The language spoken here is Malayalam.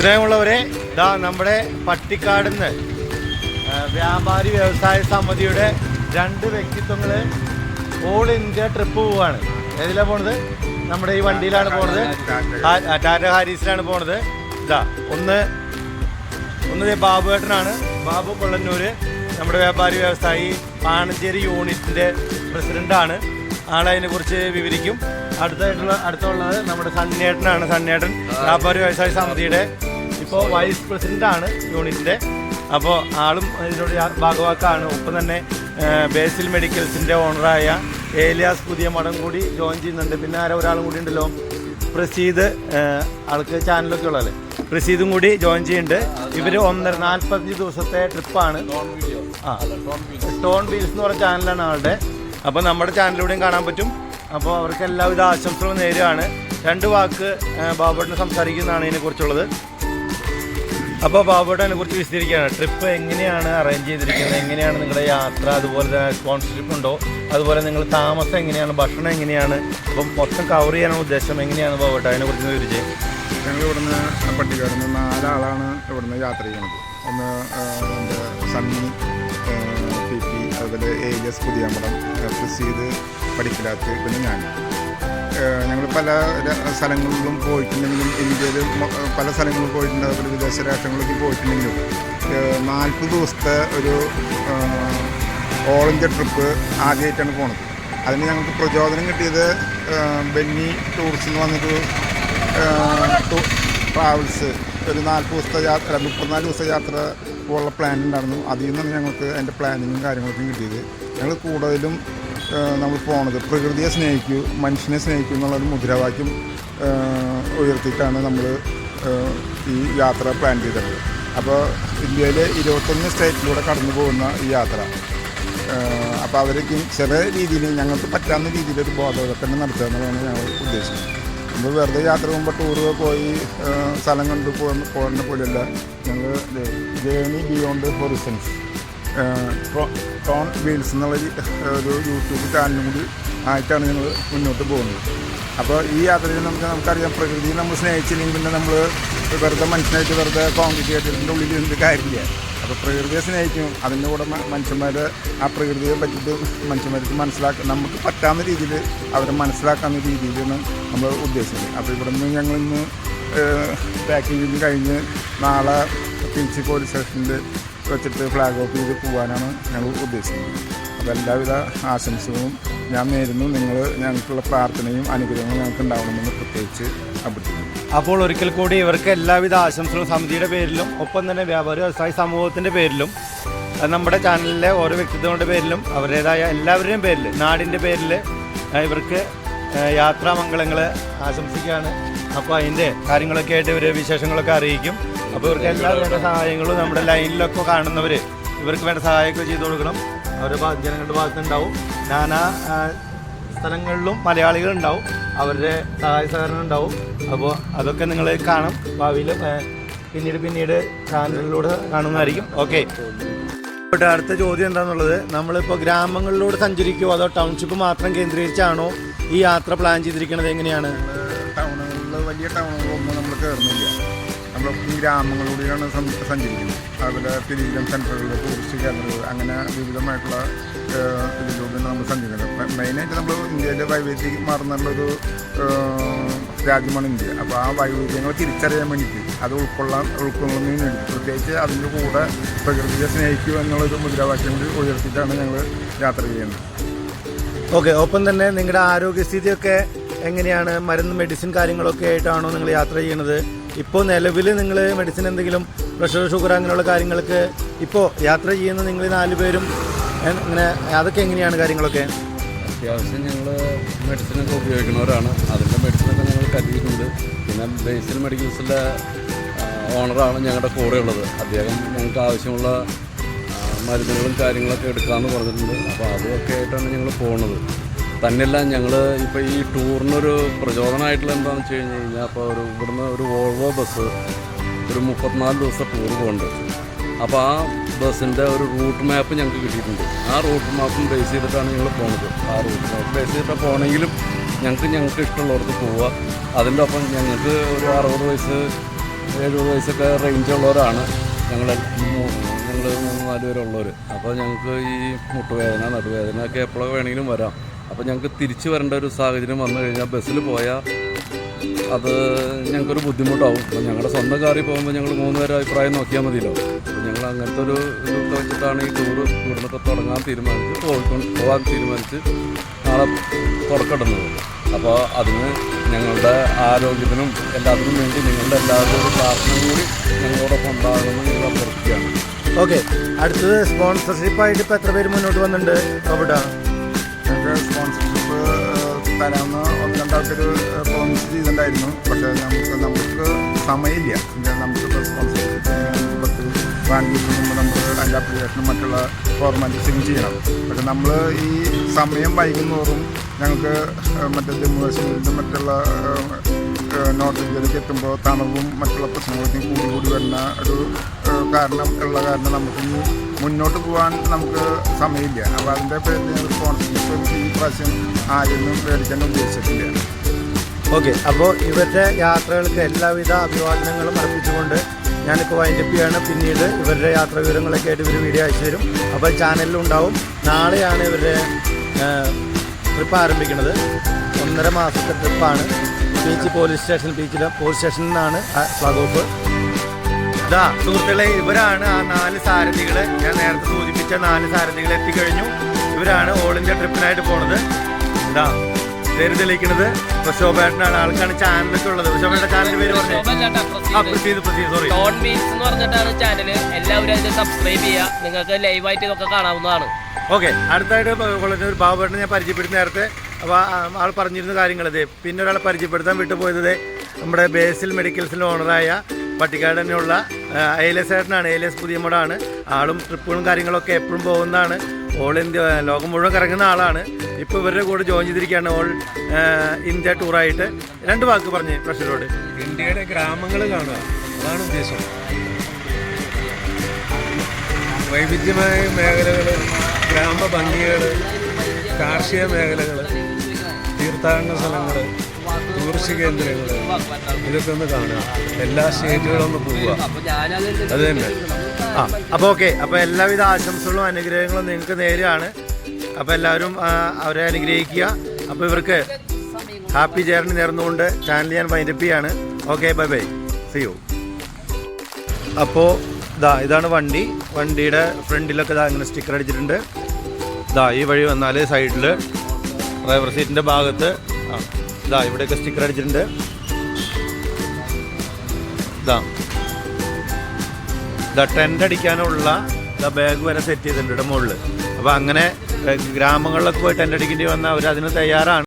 സ്നേഹമുള്ളവരെ ഇതാ നമ്മുടെ പട്ടിക്കാടുന്ന് വ്യാപാരി വ്യവസായ സമിതിയുടെ രണ്ട് വ്യക്തിത്വങ്ങൾ ഓൾ ഇന്ത്യ ട്രിപ്പ് പോവാണ്. ഏതിലാണ് പോണത്? നമ്മുടെ ഈ വണ്ടിയിലാണ് പോണത്. ടാറ്റ ഹാരീസിലാണ് പോണത്. ഇതാ ഒന്ന് ഒന്ന് ബാബുവേട്ടനാണ് ബാബു കൊള്ളന്നൂര്. നമ്മുടെ വ്യാപാരി വ്യവസായി പാണഞ്ചേരി യൂണിറ്റിന്റെ പ്രസിഡന്റാണ്. ആളതിനെ കുറിച്ച് വിവരിക്കും. അടുത്തായിട്ടുള്ള അടുത്തുള്ളത് നമ്മുടെ സണ്ണേട്ടനാണ്. സണ്ണേട്ടൻ വ്യാപാരി വ്യവസായ സമിതിയുടെ ഇപ്പോൾ വൈസ് പ്രസിഡന്റ് ആണ് യൂണിറ്റിന്റെ. അപ്പോൾ ആളും ഇതിനോട് ഭാഗവാക്കാണ്. ഒപ്പം തന്നെ ബേസിൽ മെഡിക്കൽസിന്റെ ഓണറായ ഏലിയാസ് പുതിയ മഠം കൂടി ജോയിൻ ചെയ്യുന്നുണ്ട്. പിന്നെ ആരോ ഒരാളും കൂടി ഉണ്ടല്ലോ പ്രസീദ് ആൾക്ക് ചാനലൊക്കെ ഉള്ളതല്ലേ? പ്രസീദും കൂടി ജോയിൻ ചെയ്യുന്നുണ്ട്. ഇവർ ഒന്നര നാൽപ്പത്തഞ്ച് ദിവസത്തെ ട്രിപ്പാണ്. ആ. ടോൺ വീൽസ് എന്ന് പറഞ്ഞ ചാനലാണ് ആളുടെ. അപ്പോൾ നമ്മുടെ ചാനലിലൂടെയും കാണാൻ പറ്റും. അപ്പോൾ അവർക്ക് എല്ലാവിധ ആശംസകളും നേരുകയാണ്. രണ്ട് വാക്ക് ബാബുട്ടിന് സംസാരിക്കുന്നതാണ് ഇതിനെക്കുറിച്ചുള്ളത്. അപ്പോൾ ബാബുവേട്ടനെ കുറിച്ച് വിശദീകരിക്കുകയാണ്. ട്രിപ്പ് എങ്ങനെയാണ് അറേഞ്ച് ചെയ്തിരിക്കുന്നത്? എങ്ങനെയാണ് നിങ്ങളുടെ യാത്ര? അതുപോലെ തന്നെ സ്പോൺസർഷിപ്പ് ഉണ്ടോ? അതുപോലെ നിങ്ങൾ താമസം എങ്ങനെയാണ്? ഭക്ഷണം എങ്ങനെയാണ്? അപ്പം മൊത്തം കവർ ചെയ്യാനുള്ള ഉദ്ദേശം എങ്ങനെയാണ് ബാബുവേട്ട അതിനെക്കുറിച്ച് വിവരിച്ചത് ഞങ്ങൾ ഇവിടുന്ന് പട്ടിക്കാട് നിന്ന് നാലാളാണ് ഇവിടുന്ന് യാത്ര ചെയ്യുന്നത്. ഒന്ന് സണ്ണി പി പി അതുപോലെ ഏലിയസ് പുതിയമ്പലം പ്രസീദ് പടിക്കലാത്ത് പിന്നെ ഞാൻ. ഞങ്ങൾ പല സ്ഥലങ്ങളിലും പോയിട്ടുണ്ടെങ്കിലും ഇന്ത്യയിൽ പല സ്ഥലങ്ങളിലും പോയിട്ടുണ്ട്. അതുപോലെ വിദേശ രാഷ്ട്രങ്ങളിലേക്ക് പോയിട്ടുണ്ടെങ്കിലും നാൽപ്പത് ദിവസത്തെ ഒരു ഓൾ ഇന്ത്യ ട്രിപ്പ് ആദ്യമായിട്ടാണ് പോണത്. അതിന് ഞങ്ങൾക്ക് പ്രചോദനം കിട്ടിയത് ബെന്നി ടൂറിസ്റ്റ് എന്ന് പറഞ്ഞൊരു ട്രാവൽസ് ഒരു നാൽപ്പത് ദിവസത്തെ യാത്ര മുപ്പത്തിനാല് ദിവസത്തെ യാത്ര പോലുള്ള പ്ലാൻ ഉണ്ടായിരുന്നു. അതിൽ നിന്നാണ് ഞങ്ങൾക്ക് അതിന്റെ പ്ലാനിങ്ങും കാര്യങ്ങളൊക്കെ കിട്ടിയത്. ഞങ്ങൾ കൂടുതലും നമ്മൾ പോണത്. പ്രകൃതിയെ സ്നേഹിക്കൂ മനുഷ്യനെ സ്നേഹിക്കൂ എന്നുള്ളൊരു മുദ്രാവാക്യം ഉയർത്തിയിട്ടാണ് നമ്മൾ ഈ യാത്ര പ്ലാൻ ചെയ്തത്. അപ്പോൾ ഇന്ത്യയിലെ ഇരുപത്തൊന്ന് സ്റ്റേറ്റിലൂടെ കടന്നു പോകുന്ന ഈ യാത്ര അപ്പോൾ അവർക്ക് ചെറിയ രീതിയിൽ ഞങ്ങൾക്ക് പറ്റാവുന്ന രീതിയിൽ ഒരു ബോധവൽക്കരണം നടത്തുക എന്നുള്ളതാണ് ഞങ്ങൾ ഉദ്ദേശിക്കുന്നത് നമ്മൾ വെറുതെ യാത്ര പോകുമ്പോൾ ടൂറ് പോയി സ്ഥലം കണ്ടു പോകുന്ന പോകുന്ന പോലെയല്ല. ഞങ്ങൾ journey beyond horizons tone wheels എന്നുള്ള ഒരു യൂട്യൂബ് ചാനലും കൂടി ആയിട്ടാണ് ഞങ്ങൾ മുന്നോട്ട് പോകുന്നത്. അപ്പോൾ ഈ യാത്രയിൽ നമുക്ക് നമുക്കറിയാം പ്രകൃതിയെ നമ്മൾ സ്നേഹിച്ചില്ലെങ്കിൽ പിന്നെ നമ്മൾ വെറുതെ മനുഷ്യനായിട്ട് വെറുതെ കോൺക്രീറ്റ് ഉള്ളിൽ എന്ത് കാര്യമില്ല. അപ്പോൾ പ്രകൃതിയെ സ്നേഹിക്കും. അതിന്റെ കൂടെ മനുഷ്യന്മാരെ ആ പ്രകൃതിയെ പറ്റിയിട്ട് മനുഷ്യന്മാർക്ക് മനസ്സിലാക്കുക നമുക്ക് പറ്റാവുന്ന രീതിയിൽ അവരെ മനസ്സിലാക്കാവുന്ന രീതിയിലാണ് നമ്മൾ ഉദ്ദേശിക്കുന്നത് അപ്പോൾ ഇവിടെ നിന്ന് ഞങ്ങളിന്ന് പാക്കിങ്ങിങ് കഴിഞ്ഞ് നാളെ തിരിച്ച് പോലീസ് സ്റ്റേഷനിൽ വെച്ചിട്ട് ഫ്ലാഗ് ഓഫ് ചെയ്ത് പോകാനാണ് ഞങ്ങൾ ഉദ്ദേശിക്കുന്നത്. അപ്പോൾ എല്ലാവിധ ആശംസകളും ഞാൻ നേരുന്നു. നിങ്ങൾ ഞങ്ങൾക്കുള്ള പ്രാർത്ഥനയും അനുഗ്രഹങ്ങളും ഞങ്ങൾക്ക് ഉണ്ടാവണമെന്ന് പ്രത്യേകിച്ച് അഭ്യർത്ഥിക്കുന്നു. അപ്പോൾ ഒരിക്കൽ കൂടി ഇവർക്ക് എല്ലാവിധ ആശംസകളും സമിതിയുടെ പേരിലും ഒപ്പം തന്നെ വ്യാപാര വ്യവസായ സമൂഹത്തിന്റെ പേരിലും നമ്മുടെ ചാനലിലെ ഓരോ വ്യക്തിത്വങ്ങളുടെ പേരിലും അവരുടേതായ എല്ലാവരുടെയും പേരിൽ നാടിന്റെ പേരിൽ ഇവർക്ക് യാത്രാമംഗളങ്ങൾ ആശംസിക്കുകയാണ്. അപ്പോൾ അതിന്റെ കാര്യങ്ങളൊക്കെ ആയിട്ട് ഇവർ വിശേഷങ്ങളൊക്കെ അറിയിക്കും. അപ്പോൾ ഇവർക്ക് എല്ലാ വേണ്ട സഹായങ്ങളും നമ്മുടെ ലൈനിലൊക്കെ കാണുന്നവര് ഇവർക്ക് വേണ്ട സഹായമൊക്കെ ചെയ്തു കൊടുക്കണം. അവരുടെ ജനങ്ങളുടെ ഉണ്ടാവും നാനാ സ്ഥലങ്ങളിലും മലയാളികൾ ഉണ്ടാവും അവരുടെ സഹായ സഹകരണം ഉണ്ടാവും അപ്പോൾ അതൊക്കെ നിങ്ങൾ കാണും. ഭാവിയിൽ പിന്നീട് പിന്നീട് ചാനലിലൂടെ കാണുന്നതായിരിക്കും. ഓക്കെ. അടുത്ത ചോദ്യം എന്താണെന്നുള്ളത് നമ്മളിപ്പോൾ ഗ്രാമങ്ങളിലൂടെ സഞ്ചരിക്കുമോ അതോ ടൗൺഷിപ്പ് മാത്രം കേന്ദ്രീകരിച്ചാണോ ഈ യാത്ര പ്ലാൻ ചെയ്തിരിക്കുന്നത് എങ്ങനെയാണ്? ടൗണുകളിൽ വലിയ ടൗണുകളൊന്നും നമ്മൾ കയറുന്നില്ല നമ്മൾ ഗ്രാമങ്ങളിലൂടെയാണ് സഞ്ചരിക്കുന്നത്. അതുപോലെ ടൂറിസം സെന്ററുകൾ ടൂറിസ്റ്റ് കേന്ദ്രങ്ങൾ അങ്ങനെ വിവിധമായിട്ടുള്ള ഇതിലൂടെയാണ് നമ്മൾ സഞ്ചരിക്കുന്നത്. മെയിനായിട്ട് നമ്മൾ ഇന്ത്യയിലെ വൈവിധ്യം മാറുന്നുള്ളൊരു രാജ്യമാണ് ഇന്ത്യ. അപ്പോൾ ആ വൈവിധ്യങ്ങൾ തിരിച്ചറിയാൻ വേണ്ടിയിട്ട് അത് ഉൾക്കൊള്ളാൻ ഉൾക്കൊള്ളുന്നതിന് വേണ്ടി പ്രത്യേകിച്ച് അതിന്റെ കൂടെ പ്രകൃതിയെ സ്നേഹിക്കൂ എന്നുള്ളൊരു മുദ്രാവാക്യം കൂടി ഉയർത്തിയിട്ടാണ് ഞങ്ങൾ യാത്ര ചെയ്യുന്നത്. ഓക്കെ ഒപ്പം തന്നെ നിങ്ങളുടെ ആരോഗ്യസ്ഥിതിയൊക്കെ എങ്ങനെയാണ്? മരുന്ന് മെഡിസിൻ കാര്യങ്ങളൊക്കെ ആയിട്ടാണോ നിങ്ങൾ യാത്ര ചെയ്യുന്നത്? ഇപ്പോൾ നിലവിൽ നിങ്ങൾ മെഡിസിൻ എന്തെങ്കിലും പ്രഷർ ഷുഗർ അങ്ങനെയുള്ള കാര്യങ്ങൾക്ക് ഇപ്പോൾ യാത്ര ചെയ്യുന്ന നിങ്ങൾ നാല് പേരും അങ്ങനെ അതൊക്കെ എങ്ങനെയാണ് കാര്യങ്ങളൊക്കെ? അത്യാവശ്യം ഞങ്ങൾ മെഡിസിനൊക്കെ ഉപയോഗിക്കുന്നവരാണ്. അതിന്റെ മെഡിസിനൊക്കെ ഞങ്ങൾ കരുതിയിട്ടുണ്ട്. പിന്നെ ബേസിൽ മെഡിക്കൽസിന്റെ ഓണറാണ് ഞങ്ങളുടെ കൂടെ ഉള്ളത്. അദ്ദേഹം ഞങ്ങൾക്ക് ആവശ്യമുള്ള മരുന്നുകളും കാര്യങ്ങളൊക്കെ എടുക്കാമെന്ന് പറഞ്ഞിട്ടുണ്ട്. അപ്പോൾ അതൊക്കെ ആയിട്ടാണ് ഞങ്ങൾ പോകുന്നത് തന്നെയല്ല ഞങ്ങൾ ഇപ്പോൾ ഈ ടൂറിനൊരു പ്രചോദനമായിട്ടുള്ള എന്താണെന്ന് വെച്ച് കഴിഞ്ഞ് കഴിഞ്ഞാൽ അപ്പോൾ ഒരു ഇവിടുന്ന് ഒരു വോൾവോ ബസ് ഒരു മുപ്പത്തിനാല് ദിവസം ടൂർ പോകുന്നുണ്ട് അപ്പോൾ ആ ബസ്സിന്റെ ഒരു റൂട്ട് മാപ്പ് ഞങ്ങൾക്ക് കിട്ടിയിട്ടുണ്ട്. ആ റൂട്ട് മാപ്പും ബേസ് ചെയ്തിട്ടാണ് ഞങ്ങൾ പോകുന്നത് ആ റൂട്ട് മാപ്പ് ബേസ് ചെയ്തിട്ടാണ് പോകണമെങ്കിലും ഞങ്ങൾക്ക് ഞങ്ങൾക്ക് ഇഷ്ടമുള്ളവർക്ക് പോവുക അതിന്റെ ഒപ്പം ഞങ്ങൾക്ക് ഒരു അറുപത് വയസ്സ് എഴുപത് വയസ്സൊക്കെ റേഞ്ച് ഉള്ളവരാണ്. ഞങ്ങൾ ഞങ്ങൾ മൂന്ന് നാല് പേരുള്ളവർ അപ്പോൾ ഞങ്ങൾക്ക് ഈ മുട്ടുവേദന നടുവേദന ഒക്കെ എപ്പോഴൊക്കെ വേണമെങ്കിലും വരാം. അപ്പോൾ ഞങ്ങൾക്ക് തിരിച്ചു വരേണ്ട ഒരു സാഹചര്യം വന്നു കഴിഞ്ഞാൽ ബസ്സിൽ പോയാൽ അത് ഞങ്ങൾക്കൊരു ബുദ്ധിമുട്ടാവും. അപ്പോൾ ഞങ്ങളുടെ സ്വന്തം കാറിൽ പോകുമ്പോൾ ഞങ്ങൾ മൂന്ന് പേരെ അഭിപ്രായം നോക്കിയാൽ മതിയല്ലോ. അപ്പോൾ ഞങ്ങൾ അങ്ങനത്തെ ഒരു ഇതൊക്കെ വെച്ചിട്ടാണ് ഈ ടൂർ ഇവിടുന്നൊക്കെ തുടങ്ങാൻ തീരുമാനിച്ച് പോകാൻ തീരുമാനിച്ച് നാളെ തുറക്കിടുന്നത് അപ്പോൾ അതിന് ഞങ്ങളുടെ ആരോഗ്യത്തിനും എല്ലാത്തിനും വേണ്ടി നിങ്ങളുടെ എല്ലാവരുടെ ഒരു കൂടി ഞങ്ങളോടൊപ്പം ഉണ്ടാകുമെന്ന് ഞങ്ങൾ അഭ്യർത്ഥിക്കുകയാണ്. ഓക്കെ അടുത്തത് സ്പോൺസർഷിപ്പായിട്ട് ഇപ്പോൾ എത്ര പേര് മുന്നോട്ട് വന്നിട്ടുണ്ട്? അവിടെ. സ്പോൺസർഷിപ്പ് തരാമെന്ന് ഒന്ന് രണ്ടാൾക്കൊരു പ്രോമിസ് ചെയ്തിട്ടുണ്ടായിരുന്നു. പക്ഷേ നമുക്ക് നമുക്ക് സമയമില്ല. സ്പോൺസർഷിപ്പ് പത്ത് ബാങ്കിൽ നമ്മൾ നമുക്ക് അതിന്റെ അപ്ലിക്കേഷനും മറ്റുള്ള ഫോർമാലിറ്റീസും ചെയ്യണം. പക്ഷെ നമ്മൾ ഈ സമയം വൈകുന്നോറും ഞങ്ങൾക്ക് മറ്റേ ജമ്മു കാശ്മീരിന്റെ മറ്റുള്ള നോർത്ത് ഇന്ത്യയിലേക്ക് എത്തുമ്പോൾ തണുവും മറ്റുള്ള പ്രശ്നങ്ങളൊക്കെ കൂടി കൂടി വരുന്ന ഒരു കാരണം ഉള്ള കാരണം നമുക്ക് മുന്നോട്ട് പോകാൻ നമുക്ക് സമയമില്ല. അപ്പോൾ അതിന്റെ സ്പോൺസർഷിപ്പ് ഈ പ്രാവശ്യം ആരെയൊന്നും മേടിക്കാൻ ഉദ്ദേശിച്ചിട്ടില്ല. ഓക്കെ അപ്പോൾ ഇവരുടെ യാത്രകൾക്ക് എല്ലാവിധ അഭിവാദനങ്ങളും അർപ്പിച്ചുകൊണ്ട് ഞാനിപ്പോൾ വൈൻഡപ്പ് ചെയ്യാണ്. പിന്നീട് ഇവരുടെ യാത്ര വിവരങ്ങളൊക്കെ ആയിട്ട് ഇവർ വീഡിയോ അയച്ചു തരും. അപ്പോൾ ചാനലിലും ഉണ്ടാവും. നാളെയാണ് ഇവരുടെ ട്രിപ്പ് ആരംഭിക്കുന്നത്. ഒന്നര മാസത്തെ ട്രിപ്പാണ് ബീച്ച് പോലീസ് സ്റ്റേഷൻ ബീച്ചിലെ പോലീസ് സ്റ്റേഷനിൽ നിന്നാണ് ഫ്ലാഗ് ഓഫ് ഇതാ സുഹൃത്തുക്കളെ ഇവരാണ് ആ നാല് സാരഥികൾ ഞാൻ നേരത്തെ സൂചിപ്പിച്ച നാല് സാരഥികൾ എത്തിക്കഴിഞ്ഞു. ഇവരാണ് ഓൾ ഇന്ത്യ ട്രിപ്പിനായിട്ട് പോണത്. ഇതാ പേര് തെളിയിക്കുന്നത് പ്രശോഭേട്ടനാണ്. ആൾക്കാണ് ചാനലൊക്കെ ഉള്ളത്. പ്രശോഭേട്ട ചാനൽ പേര് പറഞ്ഞിട്ടാണ് ചാനൽ എല്ലാവരും അതിന് സബ്സ്ക്രൈബ് ചെയ്യുക. നിങ്ങൾക്ക് ലൈവായിട്ട് ഇതൊക്കെ കാണാവുന്നതാണ്. ഓക്കെ അടുത്തായിട്ട് കൊള്ളുന്ന ഒരു ബാബുവേട്ടനെ ഞാൻ പരിചയപ്പെടുത്തി നേരത്തെ. അപ്പോൾ ആൾ പറഞ്ഞിരുന്ന കാര്യങ്ങൾ ഇതേ. പിന്നെ ഒരാളെ പരിചയപ്പെടുത്താൻ വിട്ടുപോയത് നമ്മുടെ ബേസിൽ മെഡിക്കൽസിന്റെ ഓണറായ പട്ടിക്കാട് എയിലസ് ഏട്ടനാണ് പുതിയ മോഡാണ്. ആളും ട്രിപ്പുകളും കാര്യങ്ങളൊക്കെ എപ്പോഴും പോകുന്നതാണ്. ഓൾ ഇന്ത്യ ലോകം മുഴുവൻ കറങ്ങുന്ന ആളാണ്. ഇപ്പോൾ ഇവരുടെ കൂടെ ജോയിൻ ചെയ്തിരിക്കുകയാണ് ഓൾ ഇന്ത്യ ടൂറായിട്ട് രണ്ട് വാക്ക് പറഞ്ഞ് പ്രഷറോട് ഇന്ത്യയുടെ ഗ്രാമങ്ങൾ കാണുക. അതാണ് ഉദ്ദേശം. വൈവിധ്യമായ മേഖലകൾ ഗ്രാമ ഭംഗികൾ കാർഷിക മേഖലകൾ തീർത്ഥാടന സ്ഥലങ്ങൾ ടൂറിസ്റ്റ് കേന്ദ്രങ്ങൾ ഇതൊക്കെ ഒന്ന് കാണുക. എല്ലാ സ്റ്റേറ്റുകളും ഒന്ന് പോവുക. അത് തന്നെ. ആ അപ്പോൾ ഓക്കെ. അപ്പോൾ എല്ലാവിധ ആശംസകളും അനുഗ്രഹങ്ങളും നിങ്ങൾക്ക് നേരെയാണ് അപ്പോൾ എല്ലാവരും അവരെ അനുഗ്രഹിക്കുക. അപ്പോൾ ഇവർക്ക് ഹാപ്പി ജേർണി നേർന്നുകൊണ്ട് ചാനൽ ഞാൻ വൈൻഡപ്പ് ചെയ്യാണ്. Okay bye bye see you അപ്പോൾ ഇതാ ഇതാണ് വണ്ടി. വണ്ടിയുടെ ഫ്രണ്ടിലൊക്കെ ഇതാ ഇങ്ങനെ സ്റ്റിക്കർ അടിച്ചിട്ടുണ്ട്. ഇതാ ഈ വഴി വന്നാൽ സൈഡിൽ ഡ്രൈവർ സീറ്റിന്റെ ഭാഗത്ത് ആ ഇതാ ഇവിടെയൊക്കെ സ്റ്റിക്കർ അടിച്ചിട്ടുണ്ട്. ഇതാ. ഇതാ ടെന്റ് അടിക്കാനുള്ള ഇതാ ബാഗ് വരെ സെറ്റ് ചെയ്തിട്ടുണ്ട് ഇവിടെ മുകളിൽ അപ്പോൾ അങ്ങനെ ഗ്രാമങ്ങളിലൊക്കെ പോയി ടെന്റ് അടിക്കേണ്ടി വന്നാൽ അവർ അതിന് തയ്യാറാണ്.